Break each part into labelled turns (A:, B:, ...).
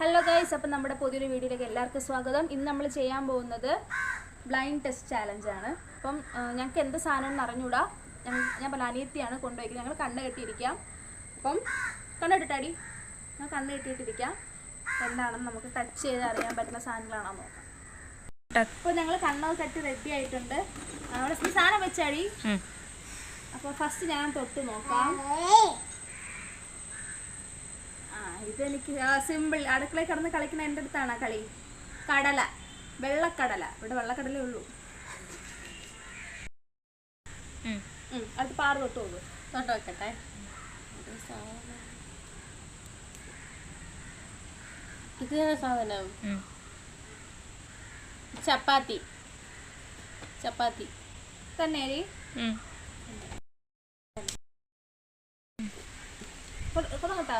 A: hello guys അപ്പം നമ്മുടെ പുതിയൊരു വീഡിയോയിലേക്ക് എല്ലാവർക്കും സ്വാഗതം ഇന്ന് നമ്മൾ ചെയ്യാൻ പോകുന്നത് ബ്ലൈൻഡ് ടെസ്റ്റ് ചാലഞ്ചാണ് അപ്പം ഞങ്ങൾക്ക് എന്ത് സാധനമെന്ന് അറിഞ്ഞൂടാ ഞാൻ പല അനിയത്തിയാണ് കൊണ്ടുപോയിക്കുന്നത് ഞങ്ങൾ കണ്ണ് കെട്ടിയിരിക്കാം അപ്പം കണ്ണെട്ടിട്ടാടി ഞാൻ കണ്ണ് കെട്ടിയിട്ടിരിക്കാം എന്താണെന്ന് നമുക്ക് ടച്ച് ചെയ്ത് അറിയാൻ പറ്റുന്ന സാധനങ്ങളാണോ നോക്കാം അപ്പോൾ ഞങ്ങൾ കണ്ണോ കെട്ടി റെഡി ആയിട്ടുണ്ട് അവിടെ സാധനം വെച്ചാടി അപ്പോൾ ഫസ്റ്റ് ഞാൻ തൊട്ട് നോക്കാം ഇതെനിക്ക് സിമ്പിൾ അടുക്കളയിൽ കിടന്ന് കളിക്കുന്ന എൻ്റെ അടുത്താണ് കളി കടല വെള്ളക്കടല ഇവിടെ വെള്ളക്കടലേ ഉള്ളൂ അടുത്ത് പാറ് തൊട്ട് പോകും തൊട്ട് വെക്കട്ടെ ഇത് സാധനം ചപ്പാത്തി ചപ്പാത്തി തന്നെ കൊടുക്കട്ടാ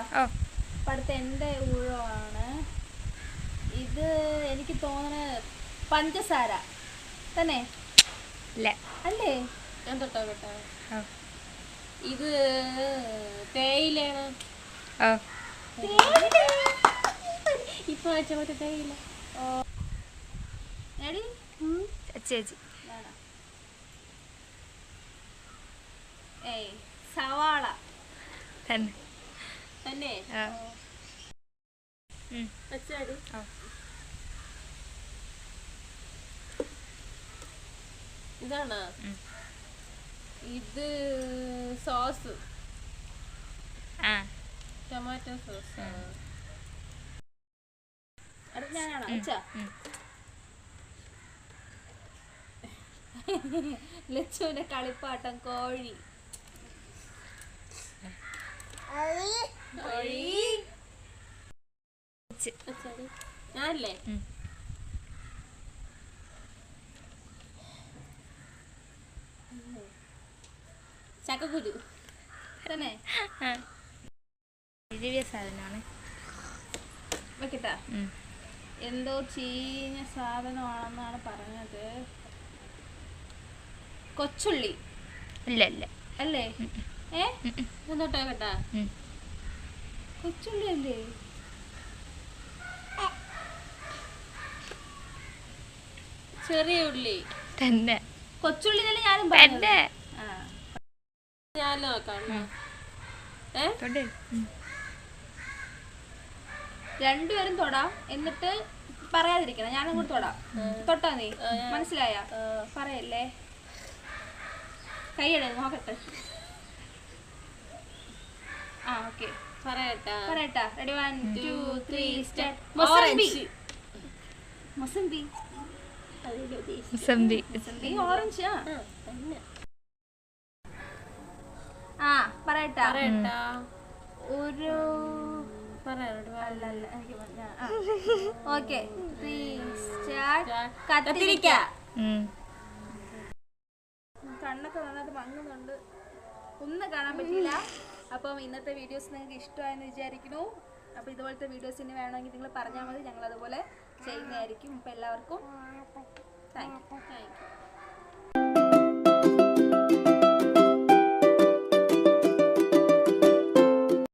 A: ഊഴമാണ് ഇത് എനിക്ക് തോന്നണ പഞ്ചസാര തന്നെ അല്ലേ ഞാൻ തൊട്ടോ കേട്ടോ ഇത് തേയിലാണ് ഇപ്പൊ വെച്ച മറ്റേ തേയില ചേച്ചി ഏയ് സവാള തന്നെ തന്നെ വെച്ചാടി ഇത് സോസ് ടൊമാറ്റോ സോസ് ഞാനാണോ കളിപ്പാട്ടം കോഴി കൊച്ച് ഞാനല്ലേ ചക്കക്കുരു തന്നെ
B: എഴുതിയ സാധനമാണ്
A: വെക്കട്ടാ എന്തോ ചീഞ്ഞ സാധനമാണെന്നാണ് പറഞ്ഞത് കൊച്ചുള്ളി ഇല്ല അല്ലേ ഏ എന്തോട്ടാ കേട്ടാ കൊച്ചുള്ളി അല്ലേ ചെറിയ ഉള്ളി തന്നെ കൊച്ചുള്ളി തന്നെ ഞാനും തന്നെ ഞാൻ നോക്കാം രണ്ടുപേരും തൊടാം എന്നിട്ട് പറയാതിരിക്കണം ഞാനും കൂടി തൊടാം തൊട്ടാ നീ മനസ്സിലായ പറയല്ലേ കൈയിടേ നോക്കട്ടെ ആ ഓക്കെ പറയട്ടാ
C: പറയട്ടാ ready one two three start
A: mosambi mosambi ആ കണ്ണൊക്കെ നന്നായിട്ട് മങ്ങുന്നുണ്ട് ഒന്നും കാണാൻ പറ്റില്ല അപ്പം ഇന്നത്തെ വീഡിയോസ് നിങ്ങൾക്ക് ഇഷ്ടമായെന്ന് വിചാരിക്കുന്നു അപ്പോൾ ഇതുപോലത്തെ വീഡിയോസ് ഇനി വേണമെങ്കിൽ നിങ്ങൾ പറഞ്ഞാൽ മതി ഞങ്ങൾ അതുപോലെ ചെയ്യുന്നതായിരിക്കും അപ്പോൾ എല്ലാവർക്കും താങ്ക് യു താങ്ക് യു